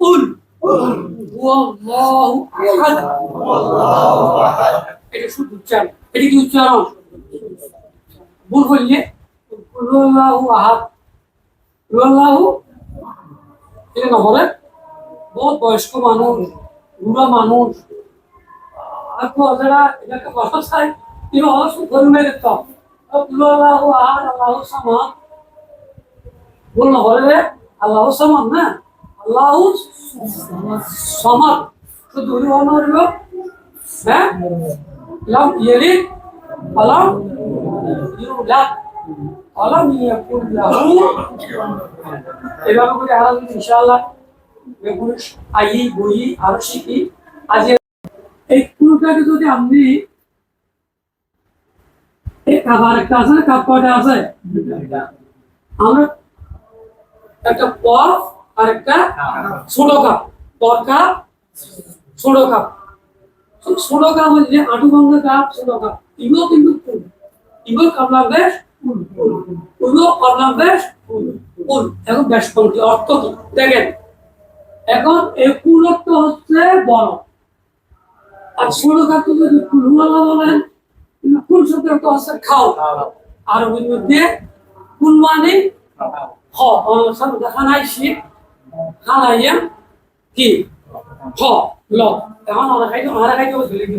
উল হুয়াল্লাহু আহাদ। এটা শুধু উচ্চারণ। এটা কি উচ্চারণ? ভুল করলে কুল্লাহু আহাদ। কুল্লাহু এটা নহলে বহুত বয়স্ক মানুষ, বুড়া মানুষ। আর তো যারা এটাকে বসা চায় কিন্তু অলস ধরে মেরে তো। কুল্লাহু আহাদ, আল্লাহু সামাদ। ভুল নহলে Allahu Samad mı? Allahu Samad. Kuduri olmaları yok. He? Lam yeli alam yurulak. Alam yakul lahu. Evabı kuri halalım inşallah. Ve bu ayı, buyi, arşiki. আজ এই পুরোটাকে যদি আপনি আবার একটা আছে কাপড়টা আছে আমরা একটা পর আর একটা ছোট কাপ। পর কাপ ছোট কাপ। ছোট কাপ হচ্ছে আটু ভাঙ্গা কাপ ছোট কাপ। এগুলো কিন্তু ফুল। এগুলো কামলা বেশ ওগুলো বেশ ফুল। এখন বেশ অর্থ কি? দেখেন এখন এই হচ্ছে বড় আর ছোট কাপ তো যদি ফুলওয়ালা বলেন ফুল হচ্ছে খাও আরবির মধ্যে ফুল মানে নাই শীত খানাইয়া কি? হ, ল। এখন বলছিল কি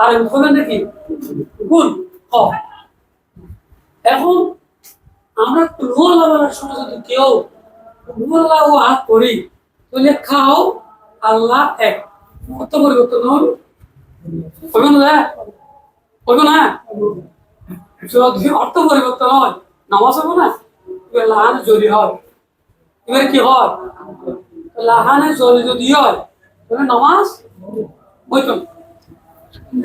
আর বলবেন নাকি গুণ এখন আমরা সময় যদি কেউ করি তাহলে খাও, আল্লাহ এক। কত পরিবর্তন হল। হইব না হইব না অর্থ পরিবর্তন হয়, নামাজ হবে না? লাহান জরি হয় এবার কি হয় লাহানে জরি যদি হয় নামাজ হইতো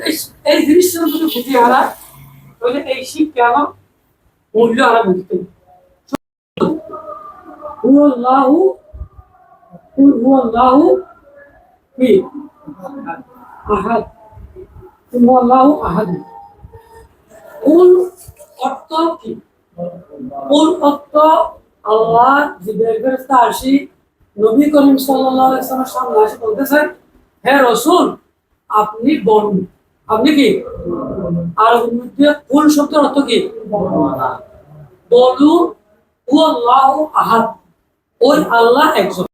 এই- জিনিসটার যদি বুঝি হারা, তাহলে এই শিক্ষা আমার মূল্য হারা বুঝতে হুয়াল্লাহু হুয়াল্লাহু কি আহাদ। হুয়াল্লাহু আহাদ। কুল অর্থ কি? আল্লাহ আসি নবী করিম সামনে বলতেছেন হে রসুল, আপনি বলুন আপনি কি? আর কোন শব্দের অর্থ কি? বলু আহাদ। ওই আল্লাহ একজন।